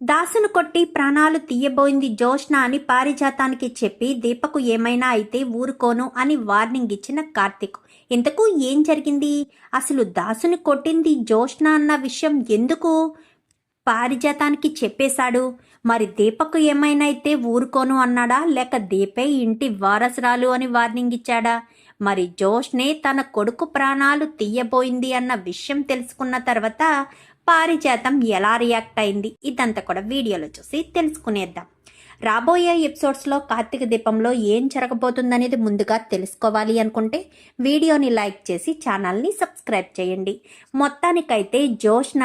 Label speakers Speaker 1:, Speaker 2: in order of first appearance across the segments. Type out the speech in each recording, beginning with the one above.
Speaker 1: దాసును కొట్టి ప్రాణాలు తీయబోయింది జోష్న అని పారిజాతానికి చెప్పి దీపకు ఏమైనా అయితే ఊరుకోను అని వార్నింగ్ ఇచ్చిన కార్తిక్. ఇంతకు ఏం జరిగింది? అసలు దాసుని కొట్టింది జోష్న అన్న విషయం ఎందుకు పారిజాతానికి చెప్పేశాడు? మరి దీపకు ఏమైనా అయితే ఊరుకోను అన్నాడా? లేక దీపే ఇంటి వారసురాలు అని వార్నింగ్ ఇచ్చాడా? మరి జోష్నే తన కొడుకు ప్రాణాలు తీయబోయింది అన్న విషయం తెలుసుకున్న తర్వాత పారిజాతం ఎలా రియాక్ట్ అయింది? ఇదంతా కూడా వీడియోలో చూసి తెలుసుకునేద్దాం. రాబోయే ఎపిసోడ్స్లో కార్తీక దీపంలో ఏం జరగబోతుందనేది ముందుగా తెలుసుకోవాలి అనుకుంటే వీడియోని లైక్ చేసి ఛానల్ని సబ్స్క్రైబ్ చేయండి. మొత్తానికైతే జోష్న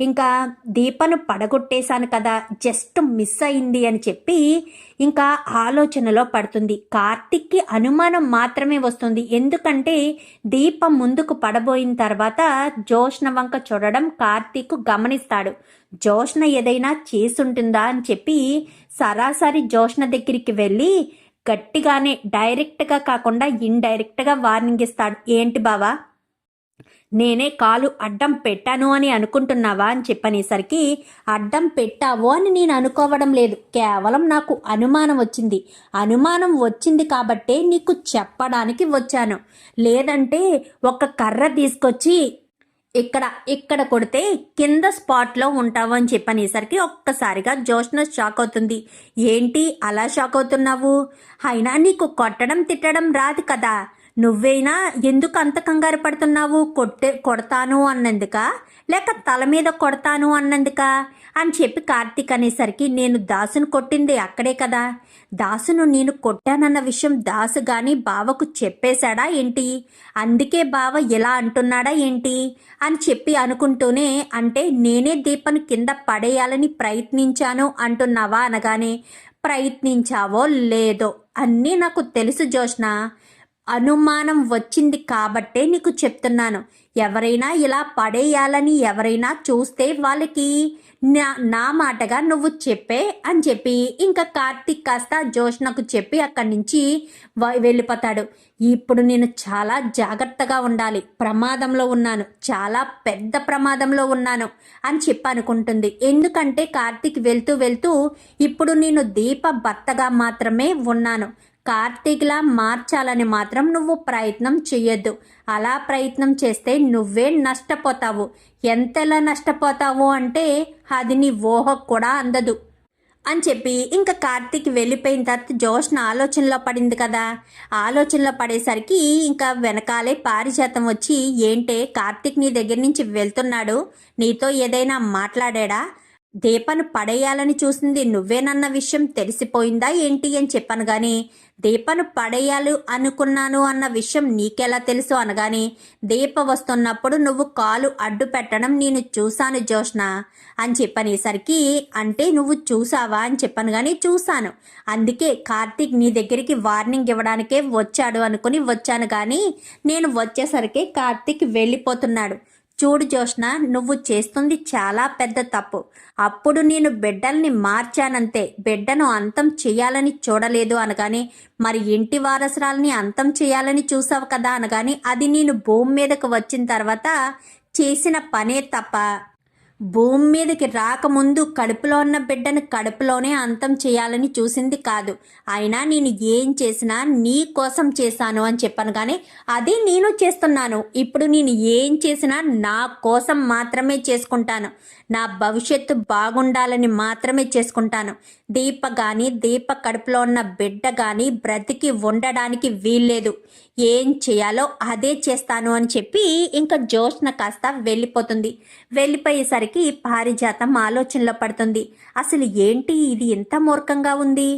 Speaker 1: ఇంకా దీపను పడగొట్టేశాను కదా జస్ట్ మిస్ అయింది అని చెప్పి ఇంకా ఆలోచనలో పడుతుంది. కార్తిక్కి అనుమానం మాత్రమే వస్తుంది. ఎందుకంటే దీపం ముందుకు పడబోయిన తర్వాత జోష్ణ వంక చూడడం కార్తీక్ గమనిస్తాడు. జోష్ణ ఏదైనా చేసుంటుందా అని చెప్పి సరాసరి జోష్ణ దగ్గరికి వెళ్ళి గట్టిగానే డైరెక్ట్గా కాకుండా ఇండైరెక్ట్గా వార్నింగ్ ఇస్తాడు. ఏంటి బావా? నేనే కాలు అడ్డం పెట్టాను అని అనుకుంటున్నావా అని చెప్పనేసరికి అడ్డం పెట్టావు అని నేను అనుకోవడం లేదు. కేవలం నాకు అనుమానం వచ్చింది. అనుమానం వచ్చింది కాబట్టే నీకు చెప్పడానికి వచ్చాను. లేదంటే ఒక కర్ర తీసుకొచ్చి ఇక్కడ ఇక్కడ కొడితే కింద స్పాట్లో ఉంటావు అని చెప్పనేసరికి ఒక్కసారిగా జోష్న షాక్ అవుతుంది. ఏంటి అలా షాక్ అవుతున్నావు? అయినా నీకు కొట్టడం తిట్టడం రాదు కదా. నువ్వైనా ఎందుకు అంత కంగారు పడుతున్నావు? కొట్టే కొడతాను అన్నందుక? లేక తల మీద కొడతాను అన్నందుక? అని చెప్పి కార్తీక్ అనేసరికి నేను దాసును కొట్టింది అక్కడే కదా. దాసును నేను కొట్టానన్న విషయం దాసు గాని బావకు చెప్పేశాడా ఏంటి? అందుకే బావ ఇలా అంటున్నాడా ఏంటి? అని చెప్పి అనుకుంటూనే అంటే నేనే దీపను కింద పడేయాలని ప్రయత్నించాను అంటున్నావా అనగానే ప్రయత్నించావో లేదో అన్నీ నాకు తెలుసు జోష్నా అనుమానం వచ్చింది కాబట్టే నీకు చెప్తున్నాను. ఎవరైనా ఇలా పడేయాలని ఎవరైనా చూస్తే వాళ్ళకి నా నా మాటగా నువ్వు చెప్పే అని చెప్పి ఇంకా కార్తీక్ కాస్త జోష్నకు చెప్పి అక్కడి నుంచి వెళ్ళిపోతాడు. ఇప్పుడు నేను చాలా జాగ్రత్తగా ఉండాలి. ప్రమాదంలో ఉన్నాను. చాలా పెద్ద ప్రమాదంలో ఉన్నాను అని చెప్పి అనుకుంటుంది. ఎందుకంటే కార్తీక్ వెళ్తూ వెళ్తూ ఇప్పుడు నేను దీప భర్తగా మాత్రమే ఉన్నాను. కార్తీక్లా మార్చాలని మాత్రం నువ్వు ప్రయత్నం చెయ్యొద్దు. అలా ప్రయత్నం చేస్తే నువ్వే నష్టపోతావు. ఎంతలా నష్టపోతావు అంటే అది నీ ఊహకు కూడా అందదు. అని చెప్పి ఇంకా కార్తీక్ వెళ్ళిపోయిన తర్వాత జోష్న ఆలోచనలో పడింది కదా. ఆలోచనలో పడేసరికి ఇంకా వెనకాలే పారిజాతం వచ్చి ఏంటే కార్తీక్ నీ దగ్గర నుంచి వెళ్తున్నాడు? నీతో ఏదైనా మాట్లాడాడా? దీపను పడేయాలని చూసింది నువ్వేనన్న విషయం తెలిసిపోయిందా ఏంటి అని చెప్పాను గాని దీపను పడేయాలి అనుకున్నాను అన్న విషయం నీకెలా తెలుసు అనగాని దీప వస్తున్నప్పుడు నువ్వు కాలు అడ్డు పెట్టడం నేను చూశాను జోష్ణ అని చెప్పనేసరికి అంటే నువ్వు చూసావా అని చెప్పాను కానీ చూశాను. అందుకే కార్తీక్ నీ దగ్గరికి వార్నింగ్ ఇవ్వడానికే వచ్చాడు అనుకుని వచ్చాను కానీ నేను వచ్చేసరికి కార్తీక్ వెళ్ళిపోతున్నాడు. చూడు జోష్న నువ్వు చేస్తుంది చాలా పెద్ద తప్పు. అప్పుడు నేను బిడ్డల్ని మార్చానంతే. బిడ్డను అంతం చేయాలని చూడలేదు అనగాని మరి ఇంటి వారసురాల్ని అంతం చేయాలని చూసావు కదా అనగాని అది నేను భూమి మీదకు వచ్చిన తర్వాత చేసిన పనే తప్ప. భూమి మీదకి రాకముందు కడుపులో ఉన్న బిడ్డను కడుపులోనే అంతం చేయాలని చూసింది కాదు. అయినా నేను ఏం చేసినా నీ కోసం చేశాను అని చెప్పాను. కానీ అదే నేను చేస్తున్నాను. ఇప్పుడు నేను ఏం చేసినా నా కోసం మాత్రమే చేసుకుంటాను. నా భవిష్యత్తు బాగుండాలని మాత్రమే చేసుకుంటాను. దీప కానీ దీప కడుపులో ఉన్న బిడ్డ కానీ బ్రతికి ఉండడానికి వీల్లేదు. ఏం చేయాలో అదే చేస్తాను అని చెప్పి ఇంకా జోష్న కాస్త వెళ్ళిపోతుంది. వెళ్ళిపోయేసరికి పారిజాతం ఆలోచనలో పడుతుంది. అసలు ఏంటి ఇది ఎంత మూర్ఖంగా ఉంది?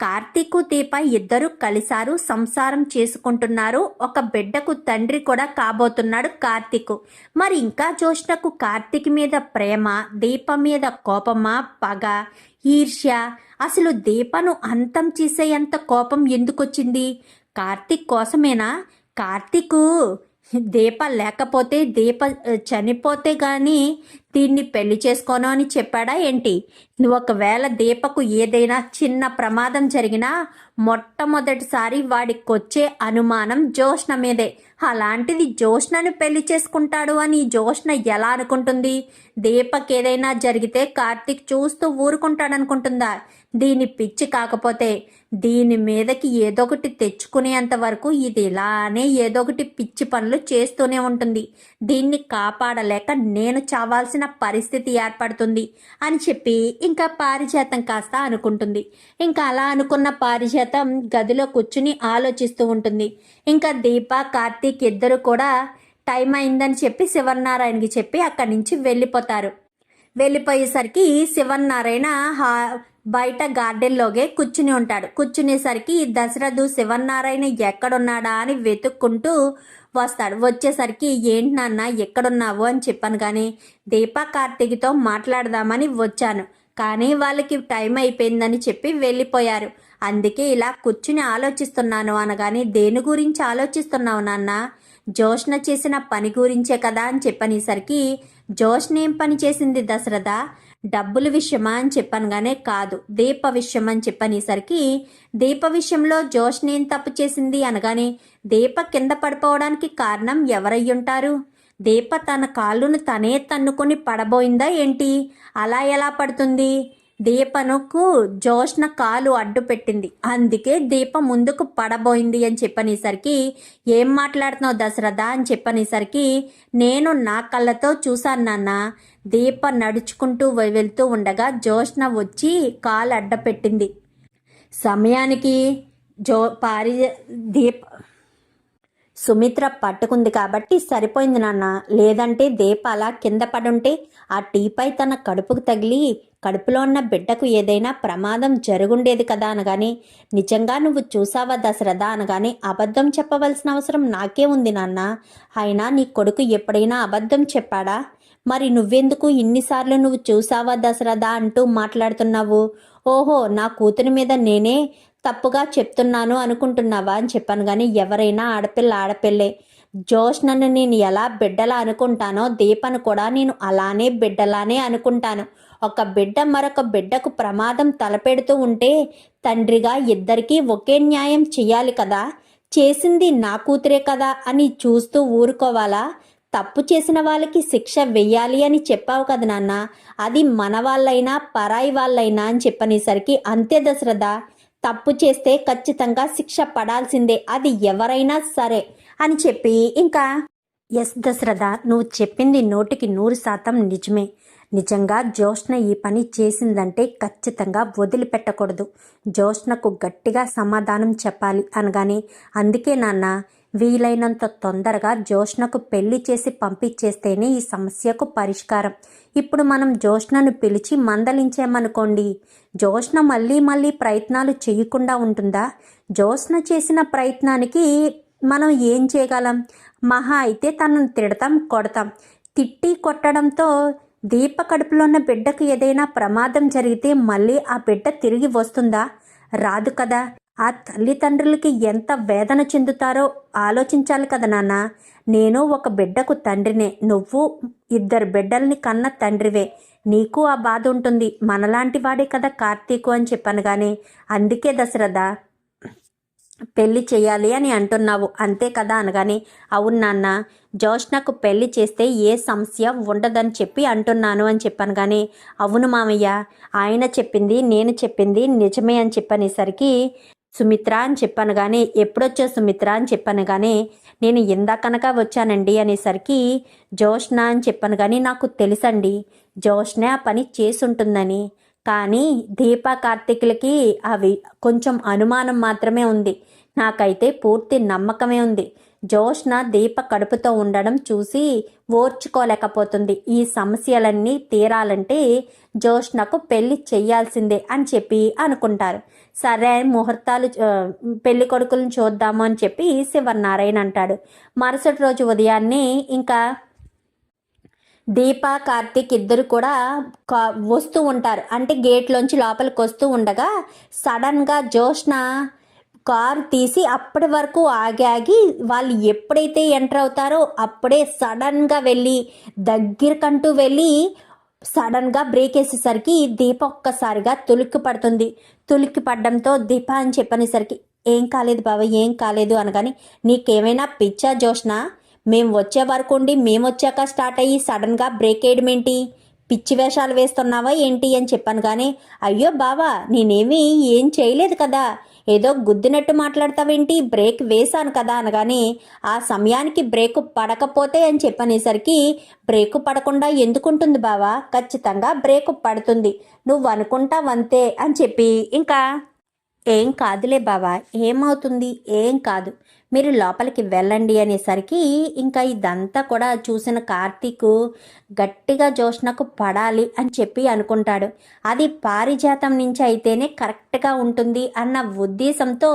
Speaker 1: కార్తీకు దీప ఇద్దరు కలిసారు సంసారం చేసుకుంటున్నారు. ఒక బిడ్డకు తండ్రి కూడా కాబోతున్నాడు కార్తీకు. మరి ఇంకా జోష్నకు కార్తీక్ మీద ప్రేమ దీప మీద కోపమా పగ ఈర్ష్య? అసలు దీపను అంతం చేసేంత కోపం ఎందుకొచ్చింది? కార్తీక్ కోసమేనా? కార్తీకు దీప లేకపోతే దీప చనిపోతే గాని దీన్ని పెళ్ళి చేసుకోను అని చెప్పాడా ఏంటి? ఒకవేళ దీపకు ఏదైనా చిన్న ప్రమాదం జరిగినా మొట్టమొదటిసారి వాడికొచ్చే అనుమానం జోష్ణ మీదే. అలాంటిది జోష్ణను పెళ్ళి చేసుకుంటాడు అని జోష్ణ ఎలా అనుకుంటుంది? దీపక్ ఏదైనా జరిగితే కార్తీక్ చూస్తూ ఊరుకుంటాడనుకుంటుందా? దీని పిచ్చి కాకపోతే దీని మీదకి ఏదో ఒకటి తెచ్చుకునేంత వరకు ఇది ఇలానే ఏదో ఒకటి పిచ్చి పనులు చేస్తూనే ఉంటుంది. దీన్ని కాపాడలేక నేను చావాల్సిన పరిస్థితి ఏర్పడుతుంది అని చెప్పి ఇంకా పారిజాతం కాస్త అనుకుంటుంది. ఇంకా అలా అనుకున్న పారిజాతం గదిలో కూర్చుని ఆలోచిస్తూ ఉంటుంది. ఇంకా దీప కార్తీక్ ఇద్దరు కూడా టైం అయిందని చెప్పి శివనారాయణకి చెప్పి అక్కడి నుంచి వెళ్ళిపోతారు. వెళ్ళిపోయేసరికి శివనారాయణ హా బయట గార్డెన్లోగే కూర్చుని ఉంటాడు. కూర్చునేసరికి దశరథు శివనారాయణ ఎక్కడున్నాడా అని వెతుక్కుంటూ వస్తాడు. వచ్చేసరికి ఏంటి నాన్న ఎక్కడున్నావు? అని చెప్పాను కానీ దీపా కార్తీక్తో మాట్లాడదామని వచ్చాను. కానీ వాళ్ళకి టైం అయిపోయిందని చెప్పి వెళ్ళిపోయారు. అందుకే ఇలా కూర్చుని ఆలోచిస్తున్నాను అనగానే దేని గురించి ఆలోచిస్తున్నావు నాన్న? జోష్న చేసిన పని గురించే కదా? అని చెప్పనేసరికి జోష్న ఏం పని చేసింది దశరథ? డబ్బుల విషయమా అని చెప్పనగానే కాదు దీప విషయం అని చెప్పనేసరికి దీప విషయంలో జోష్న ఏం తప్పు చేసింది అనగానే దీప కింద పడిపోవడానికి కారణం ఎవరయ్యుంటారు? దీప తన కాళ్ళును తనే తన్నుకొని పడబోయిందా ఏంటి? అలా ఎలా పడుతుంది? దీపనుకు జోష్న కాలు అడ్డు పెట్టింది. అందుకే దీప ముందుకు పడబోయింది అని చెప్పనేసరికి ఏం మాట్లాడుతున్నావు దశరథ? అని చెప్పనేసరికి నేను నా కళ్ళతో చూశాను నాన్న. దీప నడుచుకుంటూ వెళ్తూ ఉండగా జోష్న వచ్చి కాలు అడ్డపెట్టింది. సమయానికి జో పారి దీప సుమిత్ర పట్టుకుంది కాబట్టి సరిపోయింది నాన్న. లేదంటే దీప అలా కింద పడుంటే ఆ టీపై తన కడుపుకు తగిలి కడుపులో ఉన్న బిడ్డకు ఏదైనా ప్రమాదం జరుగుండేది కదా అనగాని నిజంగా నువ్వు చూసావా దశరథ అనగాని అబద్ధం చెప్పవలసిన అవసరం నాకే ఉంది నాన్న. అయినా నీ కొడుకు ఎప్పుడైనా అబద్ధం చెప్పాడా? మరి నువ్వెందుకు ఇన్నిసార్లు నువ్వు చూసావా దశరథ అంటూ మాట్లాడుతున్నావు? ఓహో నా కూతురి మీద నేనే తప్పుగా చెప్తున్నాను అనుకుంటున్నావా అని చెప్పాను. కానీ ఎవరైనా ఆడపిల్ల ఆడపిల్లే జోష్నను నేను ఎలా బిడ్డలా అనుకుంటానో దీపను కూడా నేను అలానే బిడ్డలానే అనుకుంటాను. ఒక బిడ్డ మరొక బిడ్డకు ప్రమాదం తలపెడుతూ ఉంటే తండ్రిగా ఇద్దరికీ ఒకే న్యాయం చెయ్యాలి కదా? చేసింది నా కూతురే కదా అని చూస్తూ ఊరుకోవాలా? తప్పు చేసిన వాళ్ళకి శిక్ష వెయ్యాలి అని చెప్పావు కదా నాన్న. అది మన వాళ్ళైనా పరాయి వాళ్ళైనా అని చెప్పనేసరికి అంతే దశరథ. తప్పు చేస్తే ఖచ్చితంగా శిక్ష పడాల్సిందే. అది ఎవరైనా సరే అని చెప్పి ఇంకా ఎస్ దశరథ నువ్వు చెప్పింది నూటికి నూరు శాతం నిజమే. నిజంగా జ్యోష్ణ ఈ పని చేసిందంటే ఖచ్చితంగా వదిలిపెట్టకూడదు. జోష్నకు గట్టిగా సమాధానం చెప్పాలి అనగానే అందుకే నాన్న వీలైనంత తొందరగా జోష్నకు పెళ్ళి చేసి పంపించేస్తేనే ఈ సమస్యకు పరిష్కారం. ఇప్పుడు మనం జోష్నను పిలిచి మందలించామనుకోండి జోష్న మళ్ళీ మళ్ళీ ప్రయత్నాలు చేయకుండా ఉంటుందా? జోష్న చేసిన ప్రయత్నానికి మనం ఏం చేయగలం? మహా అయితే తనను తిడతాం కొడతాం. తిట్టి కొట్టడంతో దీప కడుపులో ఉన్న బిడ్డకు ఏదైనా ప్రమాదం జరిగితే మళ్ళీ ఆ బిడ్డ తిరిగి వస్తుందా? రాదు కదా. ఆ తల్లిదండ్రులకి ఎంత వేదన చెందుతారో ఆలోచించాలి కదా నాన్న. నేను ఒక బిడ్డకు తండ్రినే. నువ్వు ఇద్దరు బిడ్డల్ని కన్న తండ్రివే. నీకు ఆ బాధ ఉంటుంది. మనలాంటి వాడే కదా కార్తీకు అని చెప్పాను కానీ అందుకే దశరథ పెళ్ళి చేయాలి అని అంటున్నావు. అంతే కదా అనగానే అవును నాన్న జోష్నకు పెళ్ళి చేస్తే ఏ సమస్య ఉండదని చెప్పి అంటున్నాను అని చెప్పాను కానీ అవును మామయ్య ఆయన చెప్పింది నేను చెప్పింది నిజమే అని చెప్పనేసరికి సుమిత్ర అని చెప్పాను కానీ ఎప్పుడొచ్చా సుమిత్ర అని చెప్పాను కానీ నేను ఇందాకనక వచ్చానండి అనేసరికి జోష్న అని చెప్పాను కానీ నాకు తెలుసండి. జోష్న ఆ పని చేసుంటుందని. కానీ దీపా కార్తీకులకి అవి కొంచెం అనుమానం మాత్రమే ఉంది. నాకైతే పూర్తి నమ్మకమే ఉంది. జోష్న దీప కడుపుతో ఉండడం చూసి ఓర్చుకోలేకపోతుంది. ఈ సమస్యలన్నీ తీరాలంటే జోష్నకు పెళ్ళి చెయ్యాల్సిందే అని చెప్పి అనుకుంటారు. సరే ముహూర్తాలు పెళ్ళి కొడుకులను చూద్దాము అని చెప్పి శివనారాయణ అంటాడు. మరుసటి రోజు ఉదయాన్నే ఇంకా దీప కార్తీక్ ఇద్దరు కూడా వస్తూ ఉంటారు. అంటే గేట్లోంచి లోపలికి వస్తూ ఉండగా సడన్గా జోష్న కారు తీసి అప్పటి వరకు ఆగి ఆగి వాళ్ళు ఎప్పుడైతే ఎంటర్ అవుతారో అప్పుడే సడన్గా వెళ్ళి దగ్గరకంటూ వెళ్ళి సడన్గా బ్రేక్ వేసేసరికి దీప ఒక్కసారిగా తులిక్కి పడుతుంది. తులిక్కి పడడంతో దీప అని చెప్పనేసరికి ఏం కాలేదు బాబా ఏం కాలేదు అనగాని నీకేమైనా పిచ్చా జోష్న? మేము వచ్చే వరకు ఉండి మేము వచ్చాక స్టార్ట్ అయ్యి సడన్గా బ్రేక్ వేయడం ఏంటి? పిచ్చి వేషాలు వేస్తున్నావా ఏంటి? అని చెప్పాను కానీ అయ్యో బావా నేనేమి ఏం చేయలేదు కదా. ఏదో గుద్దినట్టు మాట్లాడతావేంటి? బ్రేక్ వేశాను కదా అనగానే ఆ సమయానికి బ్రేక్ పడకపోతే అని చెప్పనేసరికి బ్రేక్ పడకుండా ఎందుకుంటుంది బావా? ఖచ్చితంగా బ్రేక్ పడుతుంది. నువ్వు అనుకుంటావంతే అని చెప్పి ఇంకా ఏం కాదులే బావా ఏమవుతుంది? ఏం కాదు. మీరు లోపలికి వెళ్ళండి అనేసరికి ఇంకా ఇదంతా కూడా చూసిన కార్తీక్ గట్టిగా జోష్నకు పడాలి అని చెప్పి అనుకుంటాడు. అది పారిజాతం నుంచి అయితేనే కరెక్ట్గా ఉంటుంది అన్న ఉద్దేశంతో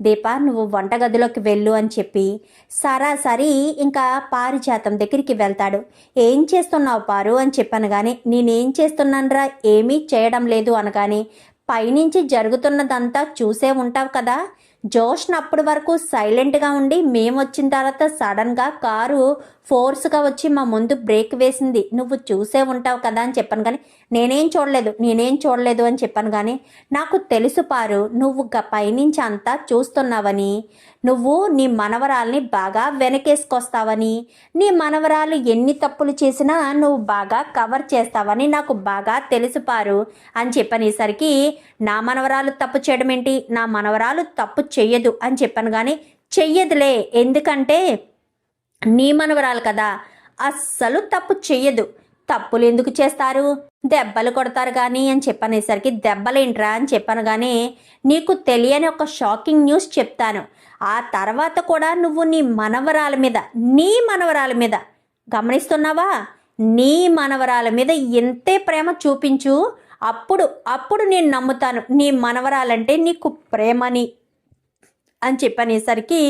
Speaker 1: దీప నువ్వు వంటగదిలోకి వెళ్ళు అని చెప్పి సరాసరి ఇంకా పారిజాతం దగ్గరికి వెళ్తాడు. ఏం చేస్తున్నావు పారు? అని చెప్పాను కానీ నేనేం చేస్తున్నానరా? ఏమీ చేయడం లేదు అనగానే పైనుంచి జరుగుతున్నదంతా చూసే ఉంటావు కదా? జోష్ అప్పటి వరకు సైలెంట్గా ఉండి మేము వచ్చిన తర్వాత సడన్గా కారు ఫోర్స్గా వచ్చి మా ముందు బ్రేక్ వేసింది. నువ్వు చూసే ఉంటావు కదా అని చెప్పాను కానీ నేనేం చూడలేదు నేనేం చూడలేదు అని చెప్పాను కానీ నాకు తెలుసు పారు నువ్వు గ- పైనుంచి అంతా చూస్తున్నావని నువ్వు నీ మనవరాల్ని బాగా వెనకేసుకొస్తావని నీ మనవరాలు ఎన్ని తప్పులు చేసినా నువ్వు బాగా కవర్ చేస్తావని నాకు బాగా తెలుసుపారు అని చెప్పనేసరికి నా మనవరాలు తప్పు చేయడం ఏంటి? నా మనవరాలు తప్పు చెయ్యదు అని చెప్పాను కానీ చెయ్యదులే. ఎందుకంటే నీ మనవరాలు కదా. అస్సలు తప్పు చెయ్యదు. తప్పులు ఎందుకు చేస్తారు? దెబ్బలు కొడతారు కానీ అని చెప్పనేసరికి దెబ్బలేంట్రా అని చెప్పాను కానీ నీకు తెలియని ఒక షాకింగ్ న్యూస్ చెప్తాను. ఆ తర్వాత కూడా నువ్వు నీ మనవరాల మీద నీ మనవరాల మీద గమనిస్తున్నావా? నీ మనవరాల మీద ఎంతే ప్రేమ చూపించు అప్పుడు అప్పుడు నేను నమ్ముతాను నీ మనవరాలంటే నీకు ప్రేమని అని చెప్పనేసరికి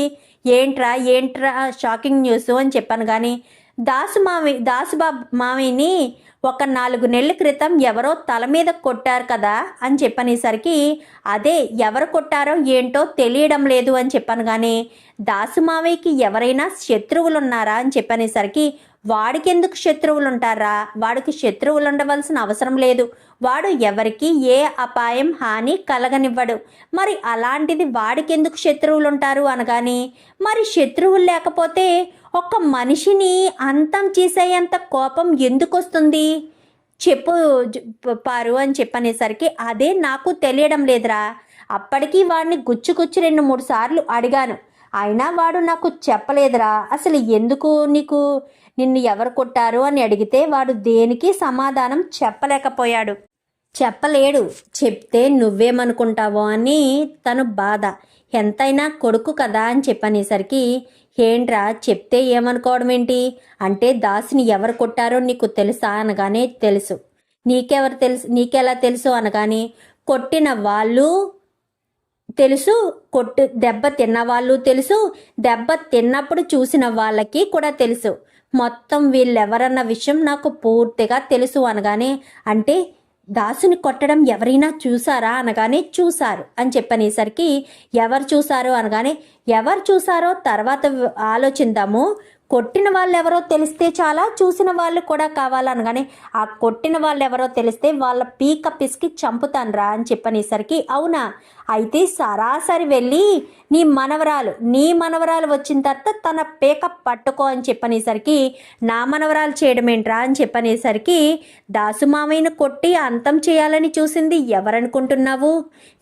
Speaker 1: ఏంట్రా ఏంట్రా షాకింగ్ న్యూస్ అని చెప్పాను కానీ దాసు మామి దాసుబాబు మావిని మామిని ఒక నాలుగు నెలల క్రితం ఎవరో తల మీద కొట్టారు కదా అని చెప్పనేసరికి అదే ఎవరు కొట్టారో ఏంటో తెలియడం లేదు అని చెప్పాను కానీ దాసుమావయ్యకి ఎవరైనా శత్రువులు ఉన్నారా అని చెప్పనేసరికి వాడికి ఎందుకు శత్రువులు ఉంటారా వాడికి శత్రువులు ఉండవలసిన అవసరం లేదు. వాడు ఎవరికి ఏ అపాయం హాని కలగనివ్వడు. మరి అలాంటిది వాడికి ఎందుకు శత్రువులు ఉంటారు అనగాని మరి శత్రువులు లేకపోతే ఒక మనిషిని అంతం చేసేంత కోపం ఎందుకు వస్తుంది చెప్పు పారు అని చెప్పనేసరికి అదే నాకు తెలియడం లేదురా. అప్పటికి వాడిని గుచ్చు రెండు మూడు సార్లు అడిగాను. అయినా వాడు నాకు చెప్పలేదురా. అసలు ఎందుకు నీకు నిన్ను ఎవరు కొట్టారు అని అడిగితే వాడు దేనికి సమాధానం చెప్పలేకపోయాడు. చెప్పలేడు. చెప్తే నువ్వేమనుకుంటావో అని తను బాధ. ఎంతైనా కొడుకు కదా అని చెప్పనేసరికి ఏంట్రా చెప్తే ఏమనుకోవడం ఏంటి? అంటే దాసిని ఎవరు కొట్టారో నీకు తెలుసా? అనగానే తెలుసు. నీకెవరు తెలుసు? నీకెలా తెలుసు? అనగానే కొట్టిన వాళ్ళు తెలుసు కొట్టు దెబ్బ తిన్న వాళ్ళు తెలుసు దెబ్బ తిన్నప్పుడు చూసిన వాళ్ళకి కూడా తెలుసు. మొత్తం వీళ్ళెవరన్న విషయం నాకు పూర్తిగా తెలుసు అనగానే అంటే దాసుని కొట్టడం ఎవరైనా చూసారా అనగానే చూశారు అని చెప్పనేసరికి ఎవరు చూసారు అనగానే ఎవరు చూసారో తర్వాత ఆలోచిందాము ఆలోచిద్దాము కొట్టిన వాళ్ళు ఎవరో తెలిస్తే చాలా చూసిన వాళ్ళు కూడా కావాలనగానే ఆ కొట్టిన వాళ్ళు ఎవరో తెలిస్తే వాళ్ళ పీక పిసికి చంపుతాన్రా అని చెప్పనేసరికి అవునా? అయితే సరాసరి వెళ్ళి నీ మనవరాలు నీ మనవరాలు వచ్చిన తర్వాత తన పీక పట్టుకో అని చెప్పనేసరికి నా మనవరాలు చేయడం ఏంట్రా అని చెప్పనేసరికి దాసుమామయ్యను కొట్టి అంతం చేయాలని చూసింది ఎవరనుకుంటున్నావు?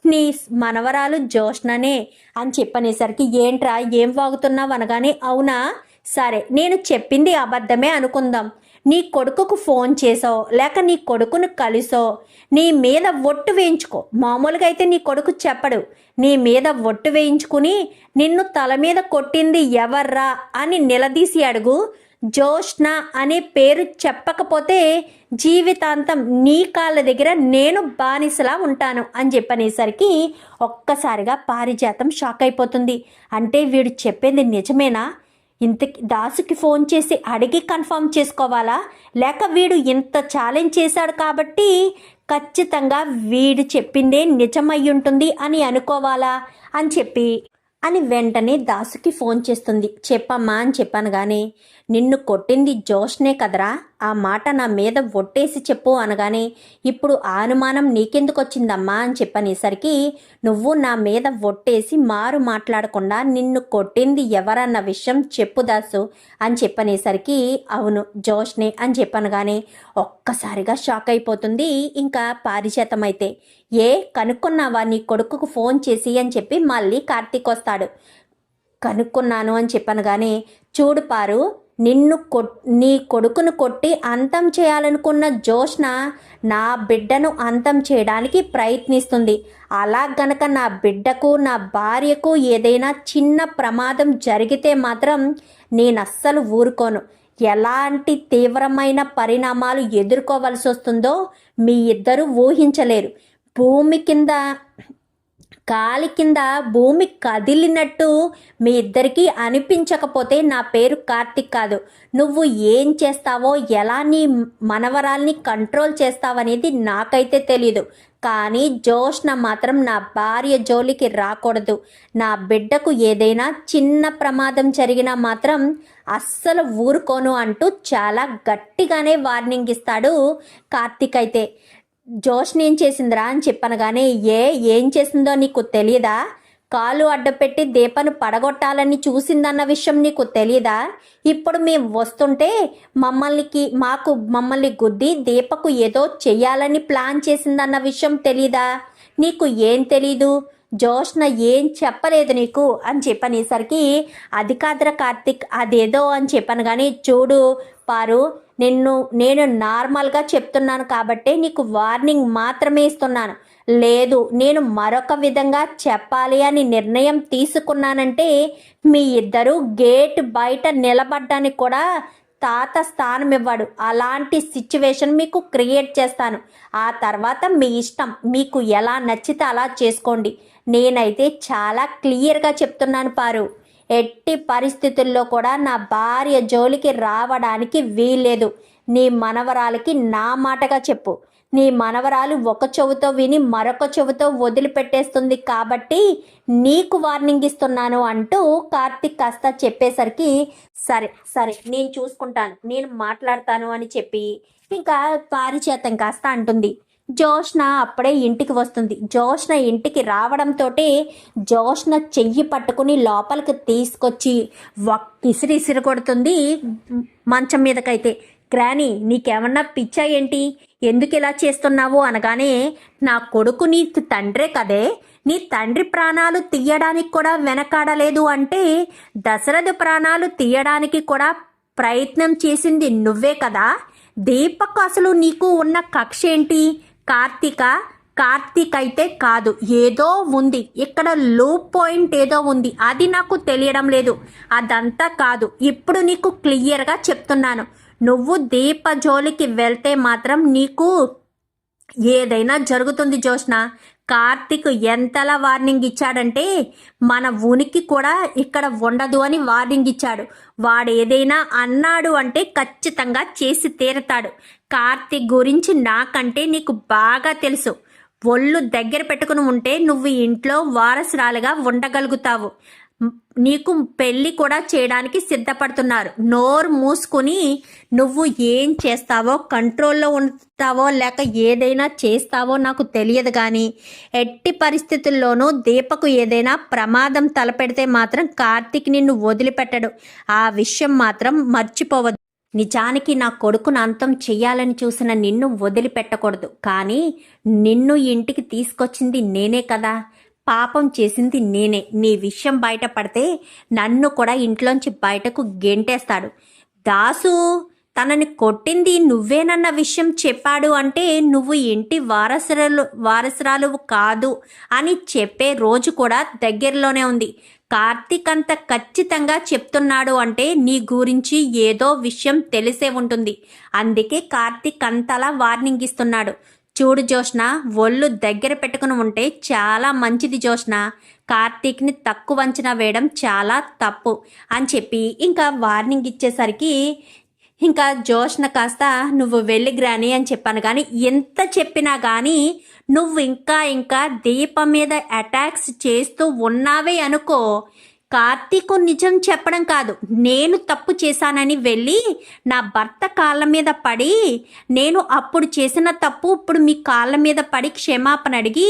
Speaker 1: నీ మనవరాలు జోష్ననే అని చెప్పనేసరికి ఏంట్రా ఏం వాగుతున్నావు అనగానే అవునా? సరే నేను చెప్పింది అబద్ధమే అనుకుందాం. నీ కొడుకుకు ఫోన్ చేసో లేక నీ కొడుకును కలిసో? నీ మీద ఒట్టు వేయించుకో. మామూలుగా అయితే నీ కొడుకు చెప్పడు. నీ మీద ఒట్టు వేయించుకుని నిన్ను తల మీద కొట్టింది ఎవర్రా అని నిలదీసి అడుగు. జోష్న అనే పేరు చెప్పకపోతే జీవితాంతం నీ కాళ్ళ దగ్గర నేను బానిసలా ఉంటాను అని చెప్పనేసరికి ఒక్కసారిగా పారిజాతం షాక్ అయిపోతుంది. అంటే వీడు చెప్పింది నిజమేనా? ఇంతకి దాసుకి ఫోన్ చేసి అడిగి కన్ఫర్మ్ చేసుకోవాలా? లేక వీడు ఇంత ఛాలెంజ్ చేశాడు కాబట్టి ఖచ్చితంగా వీడు చెప్పిందే నిజమై ఉంటుంది అని అనుకోవాలా? అని చెప్పి అని వెంటనే దాసుకి ఫోన్ చేస్తుంది. చెప్పమ్మా అని చెప్పాను కానీ నిన్ను కొట్టింది జోష్నే కదరా? ఆ మాట నా మీద ఒట్టేసి చెప్పు అనగానే ఇప్పుడు ఆ అనుమానం నీకెందుకు వచ్చిందమ్మా అని చెప్పనేసరికి నువ్వు నా మీద ఒట్టేసి మారు మాట్లాడకుండా నిన్ను కొట్టింది ఎవరన్న విషయం చెప్పు దాసు అని చెప్పనేసరికి అవును జోష్నే అని చెప్పనగానే ఒక్కసారిగా షాక్ అయిపోతుంది. ఇంకా పారిచేతమైతే అయితే ఏ కనుక్కున్నావా నీ కొడుకుకు ఫోన్ చేసి అని చెప్పి మళ్ళీ కార్తీక్ వస్తాడు. కనుక్కున్నాను అని చెప్పనగానే చూడు పారు నిన్ను కొట్ నీ కొడుకును కొట్టి అంతం చేయాలనుకున్న జోష్న నా బిడ్డను అంతం చేయడానికి ప్రయత్నిస్తుంది. అలా గనక నా బిడ్డకు నా భార్యకు ఏదైనా చిన్న ప్రమాదం జరిగితే మాత్రం నేను అస్సలు ఊరుకోను. ఎలాంటి తీవ్రమైన పరిణామాలు ఎదుర్కోవలసి వస్తుందో మీ ఇద్దరు ఊహించలేరు. భూమి కింద కాలి కింద భూమి కదిలినట్టు మీ ఇద్దరికీ అనిపించకపోతే నా పేరు కార్తిక్ కాదు. నువ్వు ఏం చేస్తావో ఎలా నీ మనవరాల్ని కంట్రోల్ చేస్తావనేది నాకైతే తెలీదు. కానీ జోష్న మాత్రం నా భార్య జోలికి రాకూడదు. నా బిడ్డకు ఏదైనా చిన్న ప్రమాదం జరిగినా మాత్రం అస్సలు ఊరుకోను అంటూ చాలా గట్టిగానే వార్నింగ్ ఇస్తాడు కార్తిక్ అయితే. జోష్ని ఏం చేసిందిరా అని చెప్పనగానే ఏ ఏం చేసిందో నీకు తెలియదా కాలు అడ్డపెట్టి దీపను పడగొట్టాలని చూసిందన్న విషయం నీకు తెలియదా ఇప్పుడు మేము వస్తుంటే మమ్మల్నికి మాకు మమ్మల్ని గుద్ది దీపకు ఏదో చెయ్యాలని ప్లాన్ చేసిందన్న విషయం తెలీదా? నీకు ఏం తెలీదు? జోష్న ఏం చెప్పలేదు నీకు? అని చెప్పనేసరికి అది కాదురా కార్తిక్ అదేదో అని చెప్పాను కానీ చూడు పారు నిన్ను నేను నార్మల్గా చెప్తున్నాను కాబట్టి నీకు వార్నింగ్ మాత్రమే ఇస్తున్నాను. లేదు నేను మరొక విధంగా చెప్పాలి అని నిర్ణయం తీసుకున్నానంటే మీ ఇద్దరు గేట్ బయట నిలబడ్డానికి కూడా తాత స్థానం ఇవ్వడు అలాంటి సిచ్యువేషన్ మీకు క్రియేట్ చేస్తాను. ఆ తర్వాత మీ ఇష్టం. మీకు ఎలా నచ్చితే అలా చేసుకోండి. నేనైతే చాలా క్లియర్గా చెప్తున్నాను పారు. ఎట్టి పరిస్థితుల్లో కూడా నా భార్య జోలికి రావడానికి వీల్లేదు. నీ మనవరాలకి నా మాటగా చెప్పు. నీ మనవరాలు ఒక చెవుతో విని మరొక చెవుతో వదిలిపెట్టేస్తుంది కాబట్టి నీకు వార్నింగ్ ఇస్తున్నాను అంటూ కార్తిక్ కాస్త చెప్పేసరికి సరే సరే నేను చూసుకుంటాను నేను మాట్లాడతాను అని చెప్పి ఇంకా పారిచేతం కాస్త అంటుంది. జోష్న అప్పుడే ఇంటికి వస్తుంది. జోష్న ఇంటికి రావడంతో జోష్న చెయ్యి పట్టుకుని లోపలికి తీసుకొచ్చి వక్ ఇసిరి ఇసిరి కొడుతుంది మంచం మీదకైతే. గ్రాని నీకేమన్నా పిచ్చా ఏంటి? ఎందుకు ఇలా చేస్తున్నావు? అనగానే నా కొడుకు నీ తండ్రే కదే. నీ తండ్రి ప్రాణాలు తీయడానికి కూడా వెనకాడలేదు అంటే దశరథ ప్రాణాలు తీయడానికి కూడా ప్రయత్నం చేసింది నువ్వే కదా. దీపక్ అసలు నీకు ఉన్న కక్ష ఏంటి? కార్తీక కార్తీక్ అయితే కాదు. ఏదో ఉంది. ఇక్కడ లో పాయింట్ ఏదో ఉంది. అది నాకు తెలియడం లేదు. అదంతా కాదు. ఇప్పుడు నీకు క్లియర్గా చెప్తున్నాను. నువ్వు దీప జోలికి వెళ్తే మాత్రం నీకు ఏదైనా జరుగుతుంది జోష్న. కార్తిక్ ఎంతలా వార్నింగ్ ఇచ్చాడంటే మన ఉనికి కూడా ఇక్కడ ఉండదు అని వార్నింగ్ ఇచ్చాడు. వాడు ఏదైనా అన్నాడు అంటే ఖచ్చితంగా చేసి తీరతాడు. కార్తిక్ గురించి నాకంటే నీకు బాగా తెలుసు. ఒళ్ళు దగ్గర పెట్టుకుని ఉంటే నువ్వు ఇంట్లో వారసురాలుగా ఉండగలుగుతావు. నీకు పెళ్ళి కూడా చేయడానికి సిద్ధపడుతున్నారు. నోరు మూసుకుని నువ్వు ఏం చేస్తావో కంట్రోల్లో ఉంటావో లేక ఏదైనా చేస్తావో నాకు తెలియదు కానీ ఎట్టి పరిస్థితుల్లోనూ దీపకు ఏదైనా ప్రమాదం తలపెడితే మాత్రం కార్తీక్ నిన్ను వదిలిపెట్టడు. ఆ విషయం మాత్రం మర్చిపోవద్దు. నిజానికి నా కొడుకును అంతం చెయ్యాలని చూసిన నిన్ను వదిలిపెట్టకూడదు. కానీ నిన్ను ఇంటికి తీసుకొచ్చింది నేనే కదా. పాపం చేసింది నేనే. నీ విషయం బయటపడితే నన్ను కూడా ఇంట్లోంచి బయటకు గెంటేస్తాడు. దాసు తనని కొట్టింది నువ్వేనన్న విషయం చెప్పాడు అంటే నువ్వు ఇంటి వారసురాలు వారసురాలు కాదు అని చెప్పే రోజు కూడా దగ్గరలోనే ఉంది. కార్తీక్ అంత ఖచ్చితంగా చెప్తున్నాడు అంటే నీ గురించి ఏదో విషయం తెలిసే ఉంటుంది. అందుకే కార్తీక్ అంతలా వార్నింగ్ ఇస్తున్నాడు. చూడు జోష్ణ ఒళ్ళు దగ్గర పెట్టుకుని ఉంటే చాలా మంచిది జోష్ణ కార్తీక్ని తక్కువ అంచనా వేయడం చాలా తప్పు అని చెప్పి ఇంకా వార్నింగ్ ఇచ్చేసరికి ఇంకా జోష్న కాస్త నువ్వు వెళ్ళి గ్రాని అని చెప్పాను. కానీ ఎంత చెప్పినా కానీ నువ్వు ఇంకా ఇంకా దీపం మీద అటాక్స్ చేస్తూ ఉన్నావే అనుకో కార్తీకు నిజం చెప్పడం కాదు. నేను తప్పు చేశానని వెళ్ళి నా భర్త కాళ్ళ మీద పడి నేను అప్పుడు చేసిన తప్పు ఇప్పుడు మీ కాళ్ళ మీద పడి క్షమాపణ అడిగి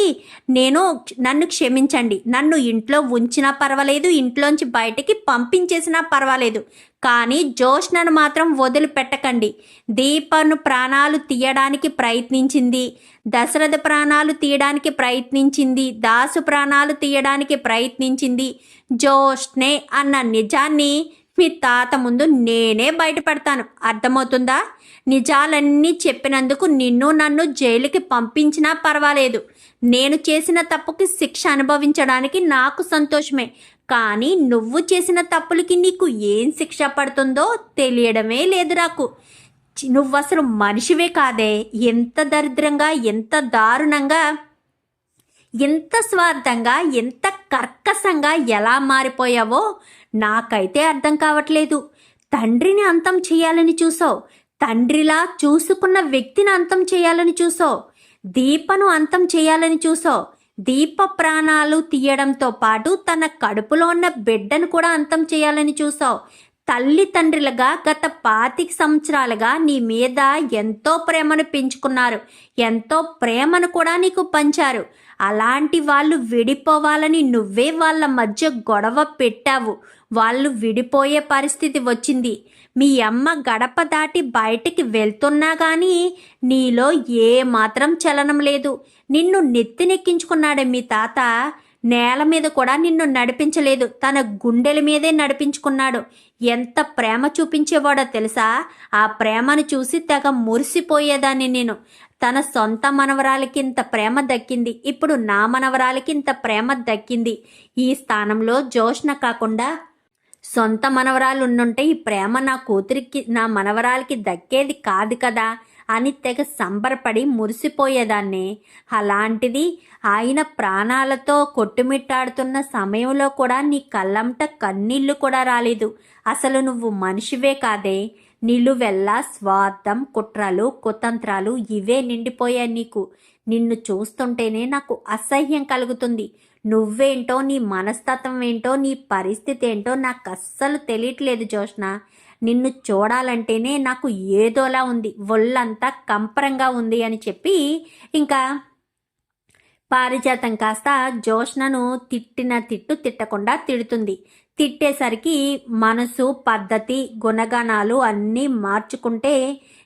Speaker 1: నేను నన్ను క్షమించండి. నన్ను ఇంట్లో ఉంచినా పర్వాలేదు ఇంట్లోంచి బయటికి పంపించేసినా పర్వాలేదు. కానీ జోష్నను మాత్రం వదిలిపెట్టకండి. దీపను ప్రాణాలు తీయడానికి ప్రయత్నించింది. దశరథ ప్రాణాలు తీయడానికి ప్రయత్నించింది. దాసు ప్రాణాలు తీయడానికి ప్రయత్నించింది. జోష్నే అన్న నిజాన్ని మీ తాత ముందు నేనే బయటపడతాను. అర్థమవుతుందా? నిజాలన్నీ చెప్పినందుకు నిన్ను నన్ను జైలుకి పంపించినా పర్వాలేదు. నేను చేసిన తప్పుకి శిక్ష అనుభవించడానికి నాకు సంతోషమే. కానీ నువ్వు చేసిన తప్పులకి నీకు ఏం శిక్ష పడుతుందో తెలియడమే లేదు నాకు నువ్వు అసలు మనిషివే కాదే. ఎంత దరిద్రంగా ఎంత దారుణంగా ఎంత స్వార్థంగా ఎంత కర్కశంగా ఎలా మారిపోయావో నాకైతే అర్థం కావట్లేదు. తండ్రిని అంతం చేయాలని చూసావు. తండ్రిలా చూసుకున్న వ్యక్తిని అంతం చేయాలని చూసావు. దీపను అంతం చేయాలని చూసావు. దీప ప్రాణాలు తీయడంతో పాటు తన కడుపులో ఉన్న బిడ్డను కూడా అంతం చేయాలని చూసావు. తల్లి తండ్రులుగా గత పాతిక సంవత్సరాలుగా నీ మీద ఎంతో ప్రేమను పెంచుకున్నారు. ఎంతో ప్రేమను కూడా నీకు పంచారు. అలాంటి వాళ్ళు విడిపోవాలని నువ్వే వాళ్ళ మధ్య గొడవ పెట్టావు. వాళ్ళు విడిపోయే పరిస్థితి వచ్చింది. మీ అమ్మ గడప దాటి బయటికి వెళ్తున్నా కానీ నీలో ఏ మాత్రం చలనం లేదు. నిన్ను నెత్తినెక్కించుకున్నాడే మీ తాత నేల మీద కూడా నిన్ను నడిపించలేదు. తన గుండెల మీదే నడిపించుకున్నాడు. ఎంత ప్రేమ చూపించేవాడో తెలుసా? ఆ ప్రేమను చూసి తెగ మురిసిపోయేదాన్ని నేను. తన సొంత మనవరాలకి ఇంత ప్రేమ దక్కింది. ఇప్పుడు నా మనవరాలకి ఇంత ప్రేమ దక్కింది. ఈ స్థానంలో జోష్న కాకుండా సొంత మనవరాలు ఉండుంటే ఈ ప్రేమ నా కూతురికి నా మనవరాలకి దక్కేది కాదు కదా అని తెగ సంబరపడి మురిసిపోయేదాన్ని. అలాంటిది ఆయన ప్రాణాలతో కొట్టుమిట్టాడుతున్న సమయంలో కూడా నీ కళ్ళంట కన్నీళ్ళు కూడా రాలేదు. అసలు నువ్వు మనిషివే కాదే. నిలువెల్లా స్వార్థం కుట్రలు కుతంత్రాలు ఇవే నిండిపోయాయి నీకు. నిన్ను చూస్తుంటేనే నాకు అసహ్యం కలుగుతుంది. నువ్వేంటో నీ మనస్తత్వం ఏంటో నీ పరిస్థితి ఏంటో నాకు అస్సలు తెలియట్లేదు జోష్న నిన్ను చూడాలంటేనే నాకు ఏదోలా ఉంది. ఒళ్ళంతా కంపరంగా ఉంది అని చెప్పి ఇంకా పారిజాతం కాస్త జోష్నను తిట్టిన తిట్టు తిట్టకుండా తిడుతుంది. తిట్టేసరికి మనసు పద్ధతి గుణగణాలు అన్నీ మార్చుకుంటే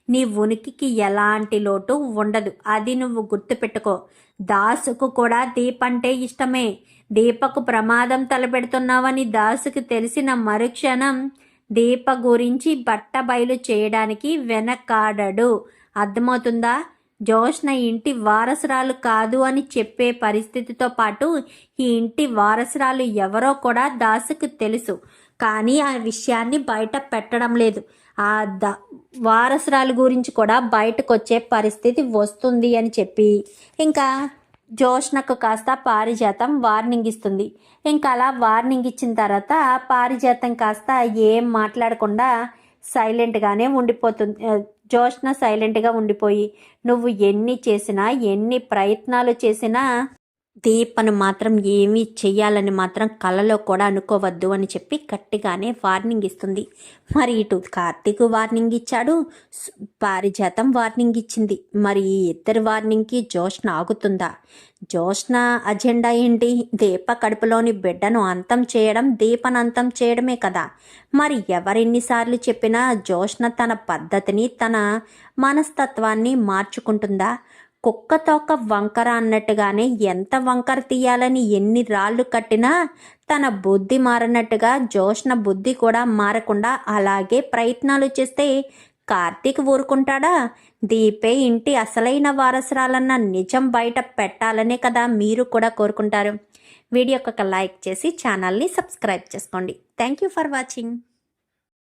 Speaker 1: నీ ఉనికికి ఎలాంటి లోటు ఉండదు. అది నువ్వు గుర్తుపెట్టుకో. దాసుకు కూడా దీపంటే ఇష్టమే. దీపకు ప్రమాదం తలపెడుతున్నావని దాసుకు తెలిసిన మరుక్షణం దీప గురించి బట్ట బయలు చేయడానికి వెనకాడడు. అర్థమవుతుందా? జోష్న ఇంటి వారసురాలు కాదు అని చెప్పే పరిస్థితితో పాటు ఈ ఇంటి వారసురాలు ఎవరో కూడా దాసుకు తెలుసు. కానీ ఆ విషయాన్ని బయట పెట్టడం లేదు. ఆ ద వారసురాలు గురించి కూడా బయటకు వచ్చే పరిస్థితి వస్తుంది అని చెప్పి. ఇంకా జోష్నకు కాస్త పారిజాతం వార్నింగ్ ఇస్తుంది ఇంకా అలా వార్నింగ్ ఇచ్చిన తర్వాత పారిజాతం కాస్త ఏం మాట్లాడకుండా సైలెంట్గానే ఉండిపోతుంది జోష్న సైలెంట్గా ఉండిపోయి నువ్వు ఎన్ని చేసినా ఎన్ని ప్రయత్నాలు చేసినా దీపను మాత్రం ఏమీ చెయ్యాలని మాత్రం కలలో కూడా అనుకోవద్దు అని చెప్పి గట్టిగానే వార్నింగ్ ఇస్తుంది. మరి ఇటు కార్తీక్ వార్నింగ్ ఇచ్చాడు పారిజాతం వార్నింగ్ ఇచ్చింది. మరి ఈ ఇద్దరు వార్నింగ్కి జోష్న ఆగుతుందా? జోష్న అజెండా ఏంటి? దీప కడుపులోని బిడ్డను అంతం చేయడం దీపను అంతం చేయడమే కదా. మరి ఎవరెన్నిసార్లు చెప్పినా జోష్న తన పద్ధతిని తన మనస్తత్వాన్ని మార్చుకుంటుందా? కుక్క తోక వంకర అన్నట్టుగానే ఎంత వంకర తీయాలని ఎన్ని రాళ్ళు కట్టినా తన బుద్ధి మారినట్టుగా జోష్న బుద్ధి కూడా మారకుండా అలాగే ప్రయత్నాలు చేస్తే కార్తీక్ ఊరుకుంటాడా? దీపే ఇంటి అసలైన వారసురాలన్న నిజం బయట పెట్టాలనే కదా మీరు కూడా కోరుకుంటారు. వీడియోకి ఒక లైక్ చేసి ఛానల్ని సబ్స్క్రైబ్ చేసుకోండి. Thank you for watching.